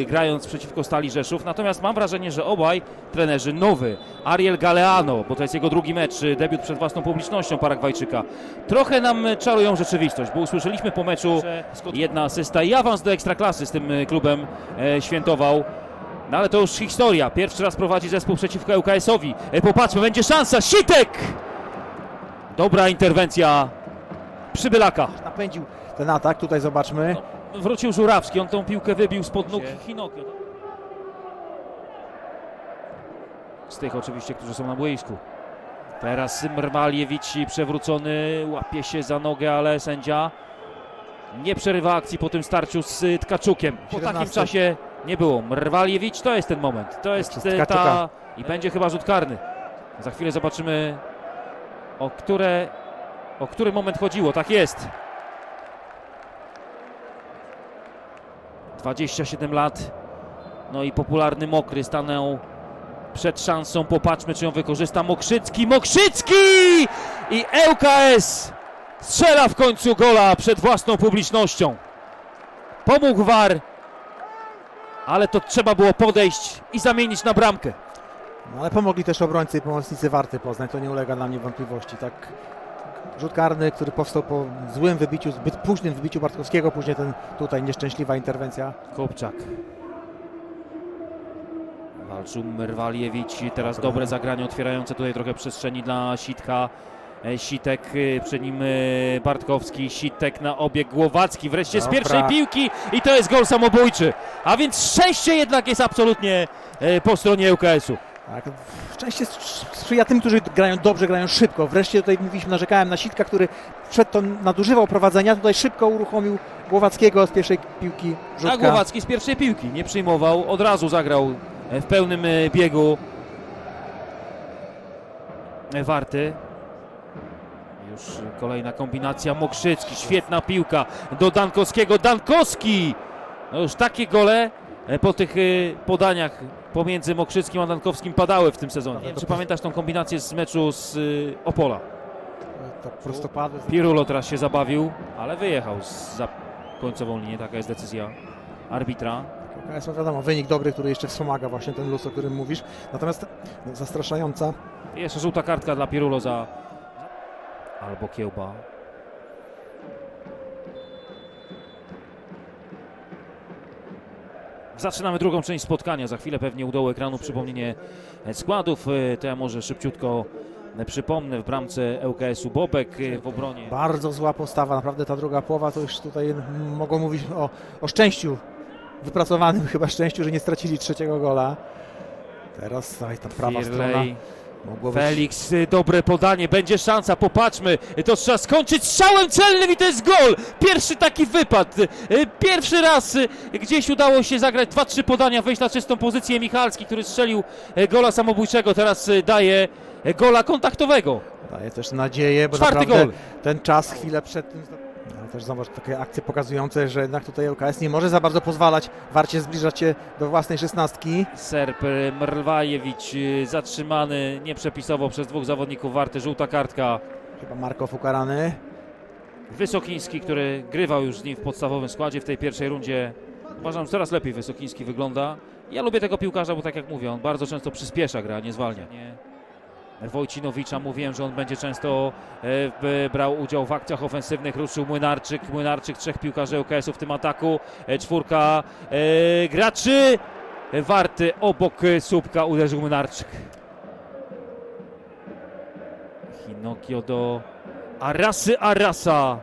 e, grając przeciwko Stali Rzeszów. Natomiast mam wrażenie, że obaj trenerzy, nowy Ariel Galeano, bo to jest jego drugi mecz, e, debiut przed własną publicznością Paragwajczyka, trochę nam e, czarują rzeczywistość, bo usłyszeliśmy po meczu jedna asysta i awans do Ekstraklasy z tym e, klubem e, świętował. No ale to już historia. Pierwszy raz prowadzi zespół przeciwko ŁKS-owi. E, Popatrzmy, będzie szansa. Sitek! Dobra interwencja Przybylaka. Napędził ten atak, tutaj zobaczmy. Wrócił Żurawski, on tą piłkę wybił spod nóg Hinokio. Z tych oczywiście, którzy są na boisku. Teraz Mrwaliewicz przewrócony, łapie się za nogę, ale sędzia nie przerywa akcji po tym starciu z Tkaczukiem. Po 17. takim czasie nie było. Mrwaliewicz to jest ten moment. To jest ta... I będzie chyba rzut karny. Za chwilę zobaczymy o które... O który moment chodziło. Tak jest. 27 lat. No i popularny Mokry stanął przed szansą. Popatrzmy, czy ją wykorzysta Mokrzycki. Mokrzycki! I ŁKS strzela w końcu gola przed własną publicznością. Pomógł War, ale to trzeba było podejść i zamienić na bramkę. No, ale pomogli też obrońcy i pomocnicy Warty Poznań, to nie ulega dla mnie wątpliwości. Tak, rzut karny, który powstał po złym wybiciu, zbyt późnym wybiciu Bartkowskiego, później ten tutaj nieszczęśliwa interwencja. Kopczak. Walczył Merwaliewicz. Teraz dobre zagranie otwierające tutaj trochę przestrzeni dla Sitka. E, Sitek, e, przed nim e, Bartkowski, Sitek na obieg Głowacki, wreszcie z Dobra. pierwszej piłki i to jest gol samobójczy. A więc szczęście jednak jest absolutnie po stronie ŁKS-u. Tak, szczęście sprz- sprzyja tym, którzy grają dobrze, grają szybko. Wreszcie tutaj mówiliśmy, narzekałem na Sitka, który przed to nadużywał prowadzenia, tutaj szybko uruchomił Głowackiego z pierwszej piłki A rzutka. Głowacki z pierwszej piłki nie przyjmował, od razu zagrał e, w pełnym e, biegu. E, Warty. Już kolejna kombinacja. Mokrzycki, świetna piłka do Dankowskiego. Dankowski! No już takie gole po tych e, podaniach pomiędzy Mokrzyckim a Dankowskim padały w tym sezonie. Nie wiem, czy pamiętasz tą kombinację z meczu z e, Opola? Tak prostopadły. Pirulo teraz się zabawił, ale wyjechał za końcową linię. Taka jest decyzja arbitra. KS ma wiadomo, wynik dobry, który jeszcze wspomaga właśnie ten luz, o którym mówisz. Natomiast zastraszająca. Jeszcze żółta kartka dla Pirulo za... Albo Kiełba. Zaczynamy drugą część spotkania. Za chwilę pewnie u dołu ekranu przypomnienie składów. E, To ja może szybciutko przypomnę. W bramce ŁKS-u Bobek, e, w obronie Bardzo zła postawa, naprawdę ta druga połowa to już tutaj mogą mówić o, o szczęściu, wypracowanym chyba szczęściu, że nie stracili trzeciego gola. Teraz ta prawa strona Firley. Mogło być... Felix, y, dobre podanie, będzie szansa, popatrzmy. To trzeba skończyć strzałem celnym i to jest gol. Pierwszy taki wypad. Y, Pierwszy raz y, gdzieś udało się zagrać dwa, trzy podania, wejść na czystą pozycję Michalski, który strzelił y, gola samobójczego, teraz daje gola kontaktowego. Daje też nadzieję, bo Czwarty naprawdę gol. ten czas, chwilę przed tym... Też zobacz, takie akcje pokazujące, że jednak tutaj LKS nie może za bardzo pozwalać Warcie zbliżać się do własnej szesnastki. Serb y, Mrwajewicz y, zatrzymany nieprzepisowo przez dwóch zawodników Warty, żółta kartka. Chyba Markow ukarany. Wysokiński, który grywał już z nim w podstawowym składzie w tej pierwszej rundzie. Uważam, że coraz lepiej Wysokiński wygląda. Ja lubię tego piłkarza, bo tak jak mówię, on bardzo często przyspiesza gra, nie zwalnia. Nie. Wojcinowicza mówiłem, że on będzie często e, brał udział w akcjach ofensywnych. Ruszył Młynarczyk, Młynarczyk, trzech piłkarzy UKS-u w tym ataku. E, czwórka e, graczy. E, Warty obok e, słupka uderzył Młynarczyk. Hinokio do Arasy Arasa.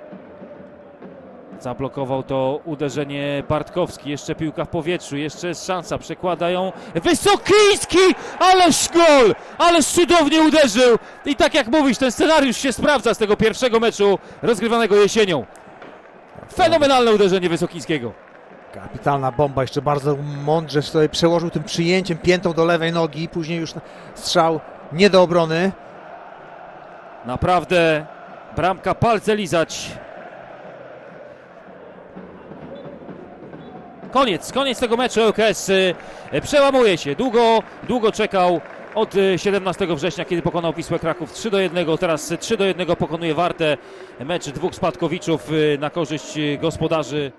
Zablokował to uderzenie Bartkowski. Jeszcze piłka w powietrzu, jeszcze jest szansa. Przekładają Wysokiński! Ależ gol! Ależ cudownie uderzył! I tak jak mówisz, ten scenariusz się sprawdza z tego pierwszego meczu rozgrywanego jesienią. Fenomenalne uderzenie Wysokińskiego. Kapitalna bomba, jeszcze bardzo mądrze sobie przełożył tym przyjęciem piętą do lewej nogi, później już strzał nie do obrony. Naprawdę bramka palce lizać. Koniec, koniec tego meczu ŁKS y, przełamuje się. Długo, długo czekał od y, 17 września, kiedy pokonał Wisłę Kraków 3 do 1. Teraz 3 do 1 pokonuje Wartę. Mecz dwóch spadkowiczów na korzyść gospodarzy.